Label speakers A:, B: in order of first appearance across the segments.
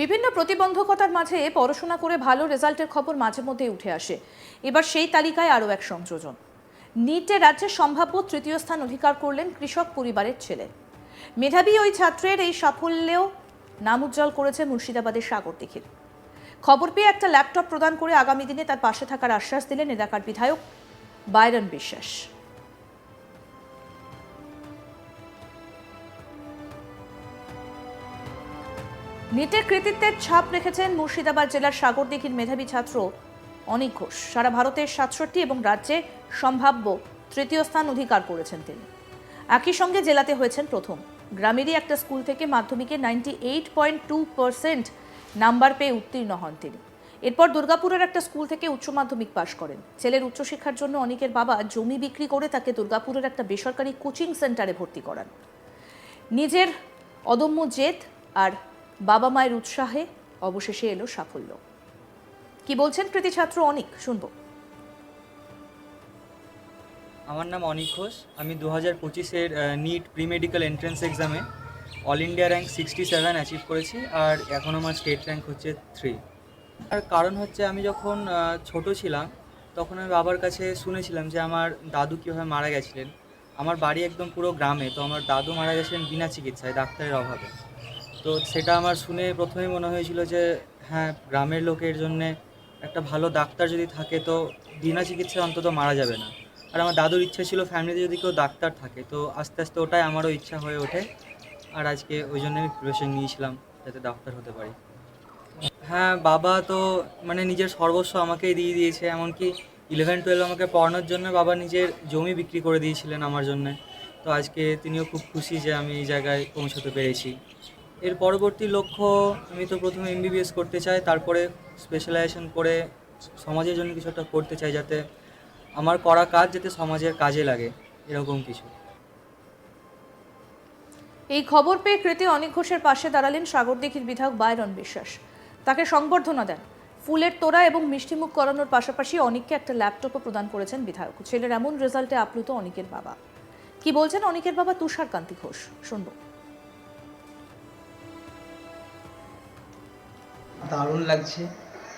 A: বিভিন্ন প্রতিবন্ধকতার মাঝে পড়াশোনা করে ভালো রেজাল্টের খবর মাঝে মধ্যেই উঠে আসে। এবার সেই তালিকায় আরও এক সংযোজন। নিটে রাজ্যের সম্ভাব্য তৃতীয় স্থান অধিকার করলেন কৃষক পরিবারের ছেলে। মেধাবী ওই ছাত্রের এই সাফল্যেও নাম উজ্জ্বল করেছে মুর্শিদাবাদের সাগর দিঘির। খবর পেয়ে একটা ল্যাপটপ প্রদান করে আগামী দিনে তার পাশে থাকার আশ্বাস দিলেন এলাকার বিধায়ক বাইরন বিশ্বাস। নিটের কৃতিত্বের ছাপ রেখেছেন মুর্শিদাবাদ জেলার সাগরদিঘির মেধাবী ছাত্র অনিক ঘোষ। সারা ভারতের সাতষট্টি এবং রাজ্যে সম্ভাব্য তৃতীয় স্থান অধিকার করেছেন তিনি। একই সঙ্গে জেলাতে হয়েছেন প্রথম। গ্রামেরই একটা স্কুল থেকে মাধ্যমিকে ninety eight point two percent number পেয়ে উত্তীর্ণ হন তিনি। এরপর দুর্গাপুরের একটা স্কুল থেকে উচ্চ মাধ্যমিক পাশ করেন। ছেলের উচ্চশিক্ষার জন্য অনিকের বাবা জমি বিক্রি করে তাকে দুর্গাপুরের একটা বেসরকারি কোচিং সেন্টারে ভর্তি করান। নিজের অদম্য জেদ আর বাবা মায়ের উৎসাহে অবশেষে এলো সাফল্য। কি বলছেন কৃতি ছাত্র অনিক? শুনব।
B: আমার নাম অনিক ঘোষ। আমি দু হাজার পঁচিশের নিট প্রি মেডিকেল এন্ট্রেন্স এক্সামে all India rank sixty seven achieve করেছি আর এখন আমার স্টেট র্যাঙ্ক হচ্ছে থ্রি আর কারণ হচ্ছে আমি যখন ছোট ছিলাম, তখন আমি বাবার কাছে শুনেছিলাম যে আমার দাদু কীভাবে মারা গেছিলেন। আমার বাড়ি একদম পুরো গ্রামে, তো আমার দাদু মারা গেছিলেন বিনা চিকিৎসায়, ডাক্তারের অভাবে। তো সেটা আমার শুনে প্রথমেই মনে হয়েছিল যে হ্যাঁ গ্রামের লোকের জন্যে একটা ভালো ডাক্তার যদি থাকে তো বিনা চিকিৎসায় অন্তত মারা যাবে না। আর আমার দাদুর ইচ্ছা ছিল ফ্যামিলিতে যদি কেউ ডাক্তার থাকে, তো আস্তে আস্তে ওটাই আমারও ইচ্ছা হয়ে ওঠে। আর আজকে ওই জন্য আমি প্রিপারেশন নিয়েছিলাম যাতে ডাক্তার হতে পারি। হ্যাঁ বাবা তো মানে নিজের সর্বস্ব আমাকেই দিয়ে দিয়েছে, এমনকি ইলেভেন টুয়েলভ আমাকে পড়ানোর জন্য বাবা নিজের জমি বিক্রি করে দিয়েছিলেন আমার জন্য। তো আজকে তিনিও খুব খুশি যে আমি এই জায়গায় পৌঁছতে পেরেছি। এর পরবর্তী লক্ষ্য, আমি তো প্রথমে এমবিবিএস করতে চাই, তারপরে স্পেশালাইজেশন করে সমাজের জন্য কিছু একটা করতে চাই যাতে আমার করা কাজ যাতে সমাজের কাজে লাগে, এরকম কিছু।
A: এই খবর পেয়ে কৃতি অনিক ঘোষের পাশে দাঁড়ালেন সাগরদিঘির বিধায়ক বাইরন বিশ্বাস। তাকে সংবর্ধনা দেন। ফুলের তোড়া এবং মিষ্টিমুখ করানোর পাশাপাশি অনিককে একটা ল্যাপটপও প্রদান করেছেন বিধায়ক। ছেলের এমন রেজাল্টে আপ্লুত অনিকের বাবা। কি বলছেন অনিকের বাবা তুষার কান্তি ঘোষ? শুনব।
C: দারুণ লাগছে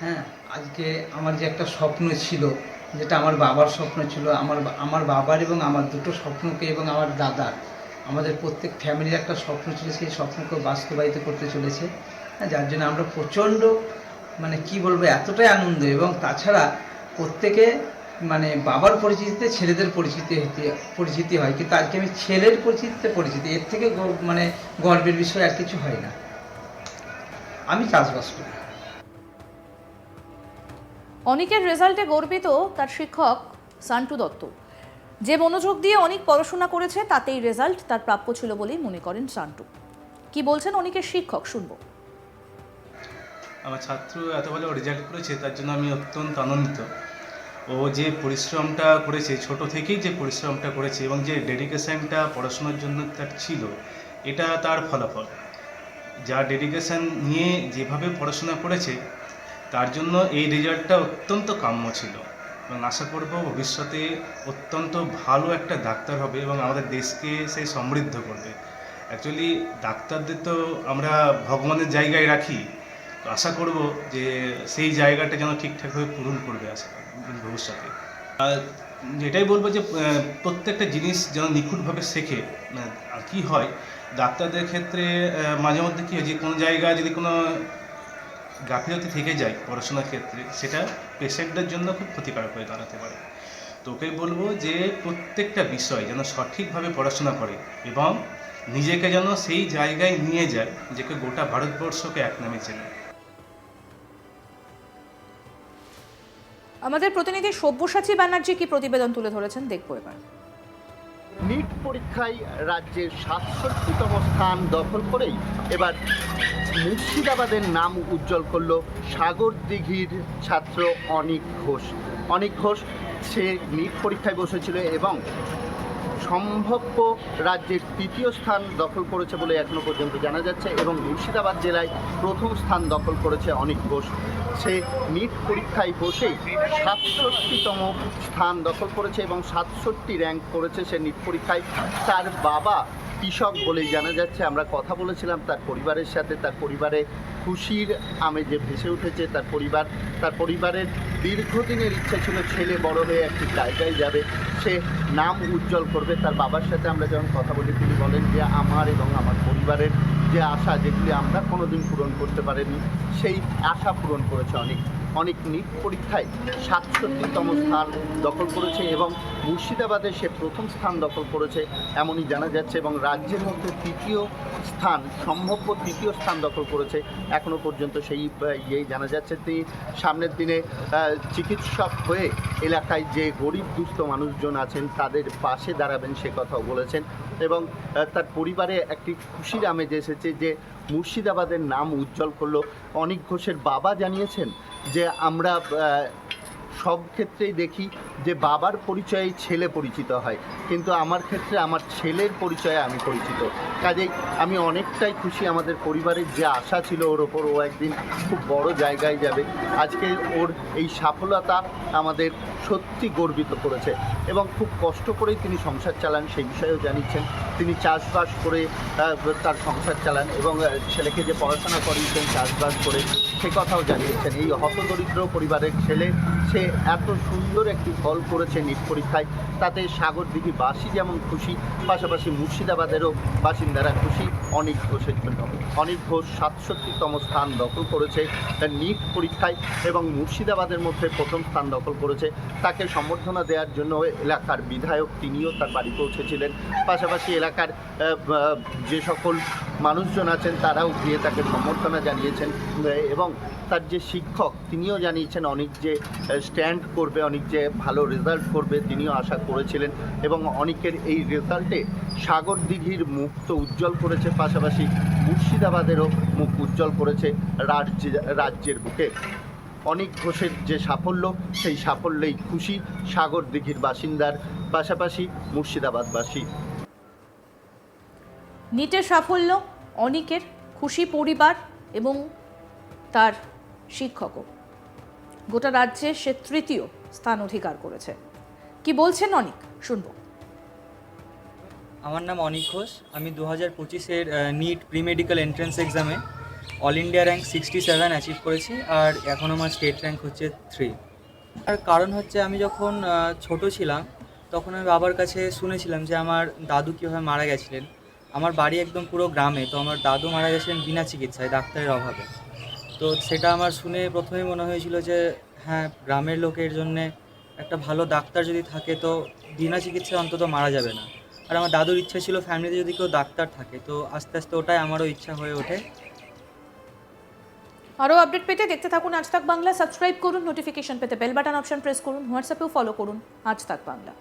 C: হ্যাঁ? আজকে আমার যে একটা স্বপ্ন ছিল যেটা আমার বাবার স্বপ্ন ছিল আমার আমার বাবার এবং আমার দুটো স্বপ্নকে এবং আমার দাদার আমাদের প্রত্যেক ফ্যামিলির একটা স্বপ্ন ছিল সেই স্বপ্নকে বাস্তবায়িত করতে চলেছে। হ্যাঁ, যার জন্য আমরা প্রচণ্ড মানে কি বলব এতটাই আনন্দ এবং তাছাড়া প্রত্যেকে মানে বাবার পরিচিতিতে ছেলেদের পরিচিতি হতে পরিচিতি হয় কিন্তু আজকে আমি ছেলের পরিচিতিতে পরিচিতি এর থেকে মানে গর্বের বিষয় আর কিছু হয় না। আমি চাষবাস করি।
A: অনিকের রেজাল্টে গর্বিত তার শিক্ষক সান্টু দত্ত। যে মনোযোগ দিয়ে অনেক পড়াশোনা করেছে, তাতেই রেজাল্ট তার প্রাপ্য ছিল বলেই মনে করেন সান্টু। কি বলছেন অনিকের শিক্ষক? শুনব।
D: আমার ছাত্র এত ভালো রেজাল্ট করেছে, তার জন্য আমি অত্যন্ত আনন্দিত। ও যে পরিশ্রমটা করেছে, ছোট থেকেই যে পরিশ্রমটা করেছে এবং যে ডেডিকেশনটা পড়াশোনার জন্য তার ছিল, এটা তার ফলাফল। যা ডেডিকেশন নিয়ে যেভাবে পড়াশোনা করেছে তার জন্য এই রেজাল্টটা অত্যন্ত কাম্য ছিল। এবং আশা করব ভবিষ্যতে অত্যন্ত ভালো একটা ডাক্তার হবে এবং আমাদের দেশকে সে সমৃদ্ধ করবে। অ্যাকচুয়ালি ডাক্তারদের তো আমরা ভগবানের জায়গায় রাখি। তো আশা করব যে সেই জায়গাটা যেন ঠিকঠাকভাবে পূরণ করবে আশা ভবিষ্যতে। আর এটাই বলব যে প্রত্যেকটা জিনিস যেন নিখুঁতভাবে শেখে। মানে, আর কি হয় ডাক্তারদের ক্ষেত্রে মাঝে মধ্যে কী হয় যে কোনো জায়গায় যদি কোনো গাফিলতি থেকে যায় পড়াশোনার ক্ষেত্রে সেটা পেশেন্টদের জন্য খুব ক্ষতিকারক হয়ে দাঁড়াতে পারে। তোকে বলব যে প্রত্যেকটা বিষয় যেন সঠিকভাবে পড়াশোনা করে এবং নিজেকে যেন সেই জায়গায় নিয়ে যায় যেকে গোটা ভারতবর্ষকে এক নামে চেনে।
A: আমাদের প্রতিনিধি সব্যসাচী ব্যানার্জি কি প্রতিবেদন তুলে ধরেছেন দেখব এবার।
E: নিট পরীক্ষায় রাজ্যের সাতষট্টিতম স্থান দখল করেই এবার মুর্শিদাবাদের নাম উজ্জ্বল করল সাগর দিঘির ছাত্র অনিক ঘোষ। অনিক ঘোষ, সে নিট পরীক্ষায় বসেছিল এবং সম্ভাব্য রাজ্যের তৃতীয় স্থান দখল করেছে বলে এখনও পর্যন্ত জানা যাচ্ছে এবং মুর্শিদাবাদ জেলায় প্রথম স্থান দখল করেছে অনিক ঘোষ। সে নিট পরীক্ষায় বসেই সাতষট্টিতম স্থান দখল করেছে এবং সাতষট্টি র্যাঙ্ক করেছে সে নিট পরীক্ষায়। তার বাবা কৃষক বলেই জানা যাচ্ছে, আমরা কথা বলেছিলাম তার পরিবারের সাথে, তার পরিবারে খুশির আমেজে ভেসে উঠেছে, তার পরিবার, তার পরিবারের দীর্ঘদিনের ইচ্ছা ছিল ছেলে বড় হয়ে একটি জায়গায় যাবে, সে নাম উজ্জ্বল করবে, তার বাবার সাথে আমরা যখন কথা বলি, তিনি বলেন যে আমার এবং আমার পরিবারের যে আশা, যেগুলি আমরা কোনোদিন পূরণ করতে পারিনি, সেই আশা পূরণ করেছে অনেক। অনেক নিট পরীক্ষায় সাতষট্টিতম স্থান দখল করেছে এবং মুর্শিদাবাদে সে প্রথম স্থান দখল করেছে এমনই জানা যাচ্ছে এবং রাজ্যের মধ্যে তৃতীয় স্থান, সম্ভাব্য তৃতীয় স্থান দখল করেছে। এখনও পর্যন্ত সেই, ইয়েই জানা যাচ্ছে তিনি সামনের দিনে চিকিৎসক হয়ে এলাকায় যে গরিব দুস্থ মানুষজন আছেন, তাদের পাশে দাঁড়াবেন সে কথাও বলেছেন এবং তার পরিবারে একটি খুশির আমেজ এসেছে যে মুর্শিদাবাদের নাম উজ্জ্বল করল। অনিক ঘোষের বাবা জানিয়েছেন যে আমরা সব ক্ষেত্রেই দেখি যে বাবার পরিচয়ে ছেলে পরিচিত হয়। কিন্তু আমার ক্ষেত্রে আমার ছেলের পরিচয়ে আমি পরিচিত। কাজেই আমি অনেকটাই খুশি আমাদের পরিবারের যে আশা ছিল ওর ওপর, ও একদিন খুব বড় জায়গায় যাবে। আজকে ওর এই সফলতা আমাদের সত্যি গর্বিত করেছে। এবং খুব কষ্ট করেই তিনি সংসার চালান, সেই বিষয়েও জানিয়েছেন। তিনি চাষবাস করে তার সংসার চালান এবং ছেলেকে যে পড়াশোনা করিয়েছেন চাষবাস করে সে কথাও জানিয়েছেন। এই হতদরিদ্র পরিবারের ছেলে, সে এত সুন্দর একটি ফল করেছে নিট পরীক্ষায়, তাতে সাগরদিঘি বাসী যেমন খুশি, পাশাপাশি মুর্শিদাবাদেরও বাসিন্দারা খুশি। অনিক ঘোষের জন্য। অনিক ঘোষ সাতষট্টিতম স্থান দখল করেছে নিট পরীক্ষায় এবং মুর্শিদাবাদের মধ্যে প্রথম স্থান দখল করেছে। তাকে সম্বর্ধনা দেওয়ার জন্য এলাকার বিধায়ক তিনিও তার বাড়ি পৌঁছেছিলেন পাশাপাশি এলাকার যে সকল মানুষজন আছেন তারাও গিয়ে তাকে সমর্থনা জানিয়েছেন এবং তার যে শিক্ষক তিনিও জানিয়েছেন অনেক যে স্ট্যান্ড করবে, অনেক যে ভালো রেজাল্ট করবে তিনিও আশা করেছিলেন এবং অনেকের এই রেজাল্টে সাগর দিঘির মুখ তো উজ্জ্বল করেছে, পাশাপাশি মুর্শিদাবাদেরও মুখ উজ্জ্বল করেছে রাজ্য, রাজ্যের বুকে। অনেক ঘোষের যে সাফল্য, সেই সাফল্যেই খুশি সাগর দিঘির বাসিন্দার, পাশাপাশি মুর্শিদাবাদবাসী।
A: নিটের সাফল্য, অনিকের খুশি পরিবার এবং তার শিক্ষকও। গোটা রাজ্যে সে তৃতীয় স্থান অধিকার করেছে। কি বলছেন অনিক? শুনব।
B: আমার নাম অনিক ঘোষ। আমি দু হাজার পঁচিশের নিট প্রি মেডিকেল এন্ট্রান্স এক্সামে all India rank sixty seven achieve করেছি আর এখন আমার স্টেট র্যাঙ্ক হচ্ছে থ্রি আর কারণ হচ্ছে আমি যখন ছোট ছিলাম তখন আমি বাবার কাছে শুনেছিলাম যে আমার দাদু কীভাবে মারা গেছিলেন। আমার বাড়ি একদম পুরো গ্রামে, তো আমার দাদু মারা গেছিলেন বিনা চিকিৎসায়, ডাক্তারের অভাবে। তো সেটা আমার শুনে প্রথমেই মনে হয়েছিল যে হ্যাঁ গ্রামের লোকের জন্যে একটা ভালো ডাক্তার যদি থাকে, তো বিনা চিকিৎসায় অন্তত মারা যাবে না। আর আমার দাদুর ইচ্ছা ছিল ফ্যামিলিতে যদি কেউ ডাক্তার থাকে, তো আস্তে আস্তে ওটাই আমারও ইচ্ছা হয়ে ওঠে।
A: আরও আপডেট পেতে দেখতে থাকুন আজ তাক বাংলা। সাবস্ক্রাইব করুন নোটিফিকেশন পেতে বেল বাটন অপশন প্রেস করুন হোয়াটসঅ্যাপেও ফলো করুন, আজ তাক বাংলা।